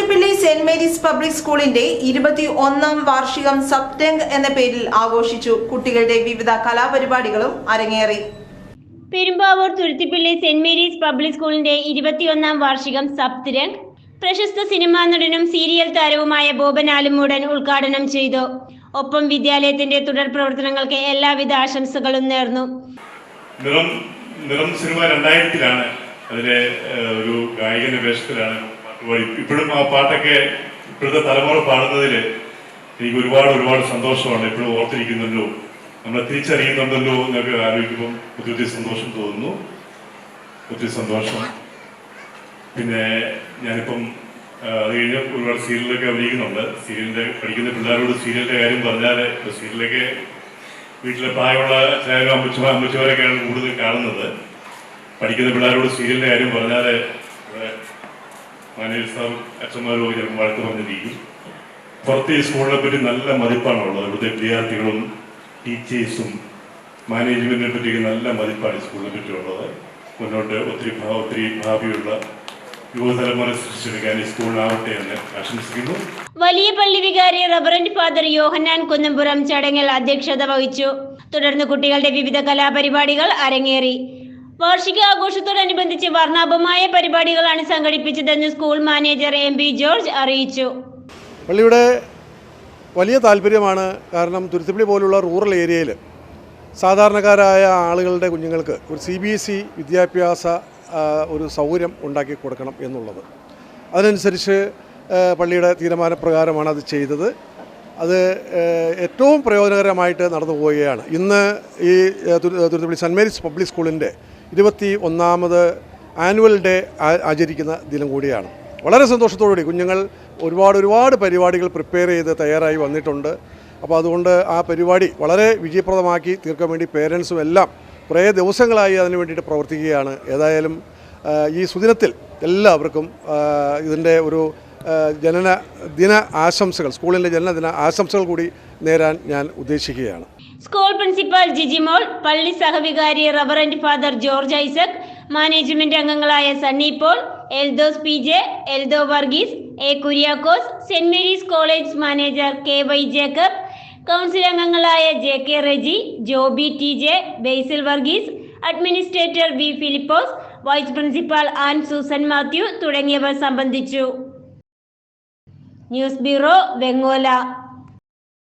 Thuruthippally saint Mary's public സ്കൂളിന്റെ ഇരുപത്തി ഒന്നാം വാർഷികം സപ്തംഗ് എന്ന പേരിൽ ആഘോഷിച്ചു. കുട്ടികളുടെ വിവിധ കലാപരിപാടികളും അരങ്ങേറി. Perumbavoor Thuruthippally saint Mary's public സ്കൂളിന്റെ ഇരുപത്തിയൊന്നാം വാർഷികം സപ്തരംഗ് പ്രശസ്ത സിനിമാ നടനും സീരിയൽ താരവുമായ ബോബൻ ആലുമൂടൻ ഉദ്ഘാടനം ചെയ്തു. ഒപ്പം വിദ്യാലയത്തിന്റെ തുടർ പ്രവർത്തനങ്ങൾക്ക് എല്ലാവിധ ആശംസകളും നേർന്നു. നിറം നിറം സിനിമ രണ്ടായിരത്തിലാണ്. അതിലെ ഒരു ഗായകന്റെ വേഷത്തിലാണ് പാടി ഇപ്പോഴും ആ പാട്ടൊക്കെ ഇപ്പോഴത്തെ തലമുറ പാടുന്നതിൽ എനിക്ക് ഒരുപാട് ഒരുപാട് സന്തോഷമാണ്. എപ്പോഴും ഓർത്തിരിക്കുന്നുണ്ടല്ലോ. നമ്മളെ തിരിച്ചറിയുന്നുണ്ടല്ലോ എന്നൊക്കെ ആലോചിക്കുമ്പം ഒത്തിരി ഒത്തിരി സന്തോഷം തോന്നുന്നു. ഒത്തിരി സന്തോഷം. പിന്നെ ഞാനിപ്പം അത് കഴിഞ്ഞ് ഒരുപാട് സീരിയലൊക്കെ അഭിനയിക്കുന്നുണ്ട്. സീരിയലിന്റെ പഠിക്കുന്ന പിള്ളേരോട് സീരിയലിന്റെ കാര്യം പറഞ്ഞാൽ സീരിയലൊക്കെ വീട്ടിലെ പ്രായമുള്ള ചില അമ്മച്ചി അമ്മച്ചുമാരൊക്കെയാണ് കൂടുതൽ കാണുന്നത്. പഠിക്കുന്ന പിള്ളേരോട് സീരിയലിന്റെ കാര്യം പറഞ്ഞാൽ മാനേജ് സാർ അച്ഛന്മാരും ചിലപ്പോൾ വഴക്ക് പറഞ്ഞിരിക്കും പുറത്ത് ഈ സ്കൂളിനെ പറ്റി നല്ല മതിപ്പാണ് ഉള്ളത് ഇവിടുത്തെ വിദ്യാർത്ഥികളും ടീച്ചേഴ്സും മാനേജ്മെന്റിനെ പറ്റി നല്ല മതിപ്പാണ് ഈ സ്കൂളിനെ പറ്റി ഉള്ളത് മുന്നോട്ട് ഒത്തിരി ഒത്തിരി ഭാവിയുള്ള വലിയ പള്ളി വികാരി റവറന്റ് ഫാദർ യോഹന്നാൻ കുന്നംപുറം ചടങ്ങിൽ അധ്യക്ഷത വഹിച്ചു. തുടർന്ന് കുട്ടികളുടെ വിവിധ കലാപരിപാടികൾ അരങ്ങേറി. വാർഷിക ആഘോഷത്തോടനുബന്ധിച്ച് വർണാഭമായ പരിപാടികളാണ് സംഘടിപ്പിച്ചതെന്ന് school manager M B George അറിയിച്ചു. പള്ളിയുടെ വലിയ താല്പര്യമാണ് കാരണം തുരുത്തിപ്പള്ളി പോലുള്ള റൂറൽ ഏരിയയിൽ സാധാരണക്കാരായ ആളുകളുടെ കുഞ്ഞുങ്ങൾക്ക് ഒരു സി ബി എസ് ഇ വിദ്യാഭ്യാസ ഒരു സൗകര്യം ഉണ്ടാക്കി കൊടുക്കണം എന്നുള്ളത്. അതിനനുസരിച്ച് പള്ളിയുടെ തീരുമാനപ്രകാരമാണ് അത് ചെയ്തത്. അത് ഏറ്റവും പ്രയോജനകരമായിട്ട് നടന്നു പോവുകയാണ്. ഇന്ന് ഈ ആ, സെന്റ് മേരീസ് പബ്ലിക് സ്കൂളിന്റെ ഇരുപത്തി ഒന്നാമത് ആനുവൽ ഡേ ആചരിക്കുന്ന ദിനം കൂടിയാണ്. വളരെ സന്തോഷത്തോടുകൂടി കുഞ്ഞുങ്ങൾ ഒരുപാട് ഒരുപാട് പരിപാടികൾ പ്രിപ്പയർ ചെയ്ത് തയ്യാറായി വന്നിട്ടുണ്ട്. അപ്പോൾ അതുകൊണ്ട് ആ പരിപാടി വളരെ വിജയപ്രദമാക്കി തീർക്കാൻ വേണ്ടി പേരൻസും എല്ലാം കുറേ ദിവസങ്ങളായി അതിന് വേണ്ടിയിട്ട് പ്രവർത്തിക്കുകയാണ്. ഏതായാലും ഈ സുദിനത്തിൽ എല്ലാവർക്കും ഇതിന്റെ ഒരു ജനന ദിന ആശംസകൾ സ്കൂളിന്റെ ജനനദിന ആശംസകൾ കൂടി നേരാൻ ഞാൻ ഉദ്ദേശിക്കുകയാണ്. സ്കൂൾ പ്രിൻസിപ്പൽ ജിജിമോൾ പള്ളി സഹവികാരി reverend father George Isaac management അംഗങ്ങളായ Sunny Paul Eldose P J Eldo Varghese A Kuriakose saint Mary's college manager K Y Jacob council അംഗങ്ങളായ J K Reji Joby T J Basil Varghese administrator V Philipose vice principal Ann Susan Mathew തുടങ്ങിയവർ സംബന്ധിച്ചു. News bureau Vengola.